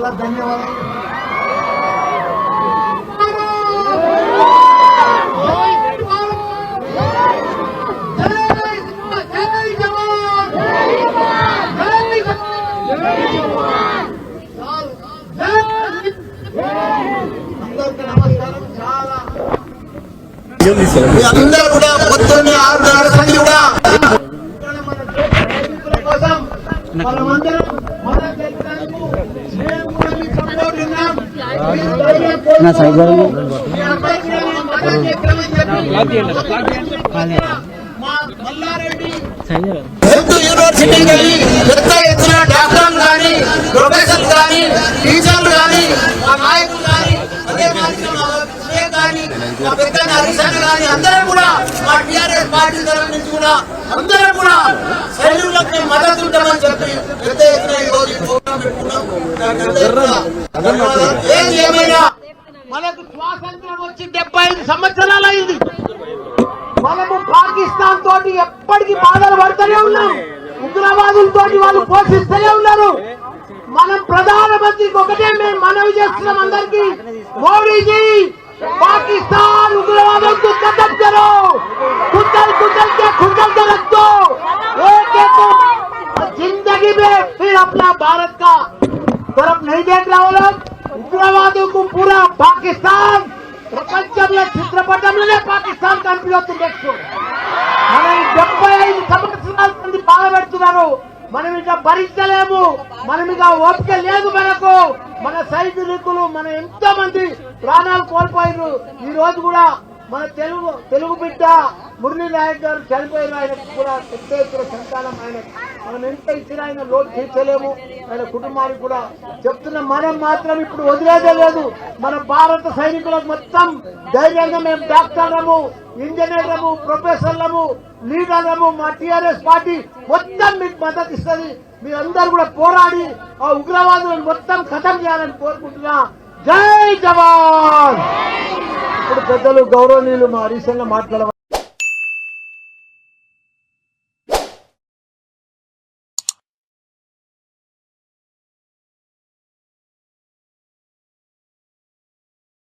మళ్ళా ధన్యవాదాలు. అందరూ కూడా పొద్దున్నే ఆరున్నర సంధి కూడా. మన సైనికుల కోసం మనమందరం మన దేశానికి మేము కూడా మీకు సపోర్ట్ ఉన్నాం. మీరు ధైర్యం కోల్పోవద్దు. మీ అందరికీ నేను మద్దతు చేస్తామని చెప్పి మా మల్లారెడ్డి హెల్త్ యూనివర్సిటీ కానీ పెద్ద ఎత్తున డాక్టర్లు కానీ ప్రొఫెసర్లు కానీ టీచర్లు కానీ మా నాయకులు కానీ అదే మా కానీ మా పెద్ద హరిశన్న కానీ అందరం కూడా మా టీఆర్ఎస్ పార్టీ తరఫు నుంచి కూడా అందరం కూడా సైనికులకు మద్దతు ఉంటామని చెప్పి పెద్ద మనకు స్వాతంత్రం వచ్చి డెబ్బై ఐదు సంవత్సరాలు అయింది మనము పాకిస్తాన్ తోటి ఎప్పటికీ బాధలు పడుతూనే ఉన్నాం ఉగ్రవాదులతోటి వాళ్ళు పోషిస్తూనే ఉన్నారు మనం ప్రధానమంత్రికి ఒకటే మేము మనవి చేస్తున్నాం అందరికి మోడీజీ पाकिस्तान उग्रवादों को खत्म करो कुंडल कुंडल के कुंडल को रख दो एक एक को जिंदगी में फिर अपना भारत का तरफ नहीं देख रहा वो लोग ఉగ్రవాదం పూరా పాకిస్తాన్ ప్రపంచంలో చిత్రపటంలోనే పాకిస్తాన్ కనిపించవచ్చు నెక్స్ట్ మనం డెబ్బై ఐదు సంవత్సరాల మంది బాధపెడుతున్నారు మనం ఇక భరించలేము మనం ఇక ఓపిక లేదు మనకు మన సైనికులు మన ఎంతో మంది ప్రాణాలు కోల్పోయారు ఈ రోజు కూడా మన తెలుగు తెలుగు బిడ్డ మురళీ నాయక్ గారు చనిపోయిన ఆయన కూడా పెద్ద సంతానం. ఆయన మనం ఎంత ఇచ్చినా ఆయన లోటు తీర్చలేము. ఆయన కుటుంబానికి కూడా చెప్తున్న మనం మాత్రం ఇప్పుడు వదిలేదే లేదు. మన భారత సైనికులకు మొత్తం ధైర్యంగా మేము డాక్టర్లము ఇంజనీర్లము ప్రొఫెసర్లము లీడర్లము మా టీఆర్ఎస్ పార్టీ మొత్తం మీకు మద్దతు ఇస్తుంది. మీరందరూ కూడా పోరాడి ఆ ఉగ్రవాదులను మొత్తం ఖతం చేయాలని కోరుకుంటున్నా. జై జవాన్! పెద్దలు గౌరవనీయులు మా హరీశంగా మాట్లాడ